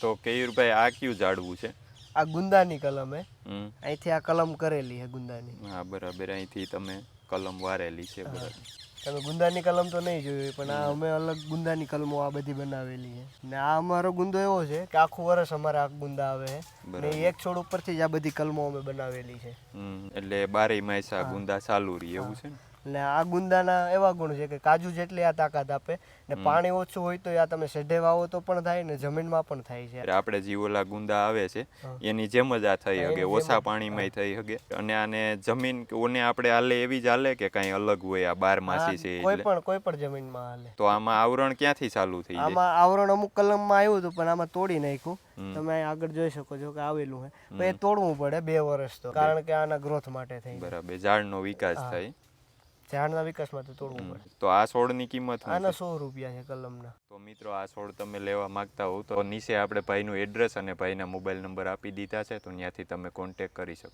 તો કેયુરભાઈ આ કયું ઝાડવું છે? આ ગુંદાની કલમ હે. અહીંથી આ કલમ કરેલી હે ગુંદાની. હા બરાબર. અહીંથી તમે કલમ વારેલી છે બરાબર. તમે ગુંદાની કલમ તો નહીં જોઈ પણ આ અમે અલગ ગુંદાની કલમો આ બધી બનાવેલી છે ને આ અમારો ગુંદો એવો છે કે આખું વર્ષ અમારે આ ગુંદા આવે છે ને એક છોડ ઉપરથી જ આ બધી કલમો અમે બનાવેલી છે. એટલે બારે માસ ગુંદા ચાલુ રહી એવું છે ને? ને આ ગુંદાના એવા ગુણ છે કે કાજુ જેટલી આ તાકાત આપે ને પાણી ઓછું હોય તો આ તમે સેઢે વાવો તો પણ થાય ને જમીનમાં પણ થાય છે. આપણે જીવોલા ગુંદા આવે છે એની જેમ જ આ થઈ હગે ઓછા પાણીમાં થઈ હગે. અને આને જમીન ઓને આપણે હાલે એવી જ હાલે કે કઈ અલગ હોય આ બાર માસી છે કોઈ પણ કોઈ પણ જમીનમાં હાલે. તો આમાં આવરણ ક્યાંથી ચાલુ થઈ આમાં આવરણ અમુક કલમમાં આવ્યું હતું પણ આમાં તોડી નાખ્યું. તમે આગળ જોઈ શકો છો કે આવેલું છે. એ તોડવું પડે બે વર્ષ તો કારણ કે આના ગ્રોથ માટે થઈ બરાબર ઝાડનો વિકાસ થાય. ઝાડના વિકાસ માટે તોડવું પડે. તો આ છોડની કિંમત આના સો રૂપિયા છે કલમના. તો મિત્રો આ છોડ તમે લેવા માંગતા હોવ તો નીચે આપણે ભાઈનું એડ્રેસ અને ભાઈના મોબાઈલ નંબર આપી દીધા છે તો ત્યાંથી તમે કોન્ટેક કરી શકો.